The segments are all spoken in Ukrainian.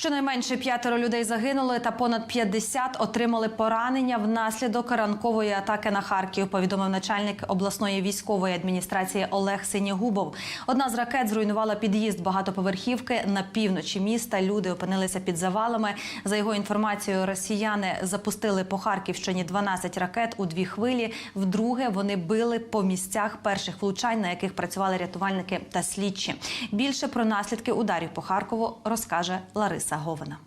Щонайменше п'ятеро людей загинули та понад 50 отримали поранення внаслідок ранкової атаки на Харків. Повідомив начальник обласної військової адміністрації Олег Синєгубов. Одна з ракет зруйнувала під'їзд багатоповерхівки на півночі міста. Люди опинилися під завалами. За його інформацією, росіяни запустили по Харківщині 12 ракет у дві хвилі. Вдруге вони били по місцях перших влучань, на яких працювали рятувальники та слідчі. Більше про наслідки ударів по Харкову розкаже Лариса Говина.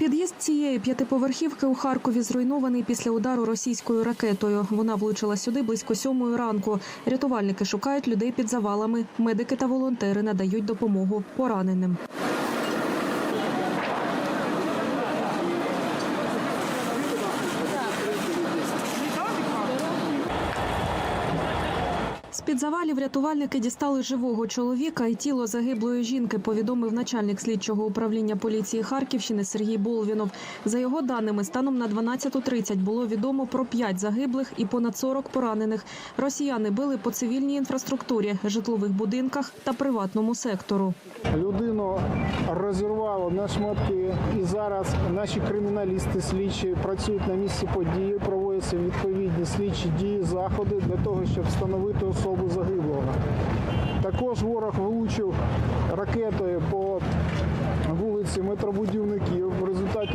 Під'їзд цієї п'ятиповерхівки у Харкові зруйнований після удару російською ракетою. Вона влучила сюди близько сьомої ранку. Рятувальники шукають людей під завалами. Медики та волонтери надають допомогу пораненим. З-під завалів рятувальники дістали живого чоловіка і тіло загиблої жінки, повідомив начальник слідчого управління поліції Харківщини Сергій Болвінов. За його даними, станом на 12.30 було відомо про 5 загиблих і понад 40 поранених. Росіяни били по цивільній інфраструктурі, житлових будинках та приватному сектору. Людину розірвало на шматки, і зараз наші криміналісти слідчі працюють на місці події, проводяться відповідні слідчі дії, заходи для того, щоб встановити особу загиблого. Також ворог влучив ракетою по вулиці метробудівників,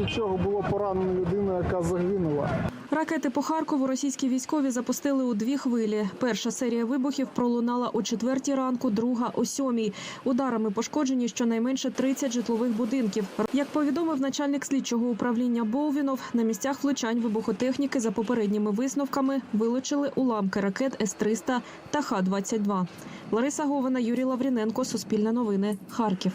в чого було поранено людину, яка загинула. Ракети по Харкову російські військові запустили у дві хвилі. Перша серія вибухів пролунала о четвертій ранку, друга о сьомій. Ударами пошкоджені щонайменше 30 житлових будинків. Як повідомив начальник слідчого управління Болвінов, на місцях влучань вибухотехніки за попередніми висновками вилучили уламки ракет С-300 та Х-22. Лариса Говина, Юрій Лавріненко, Суспільне новини, Харків.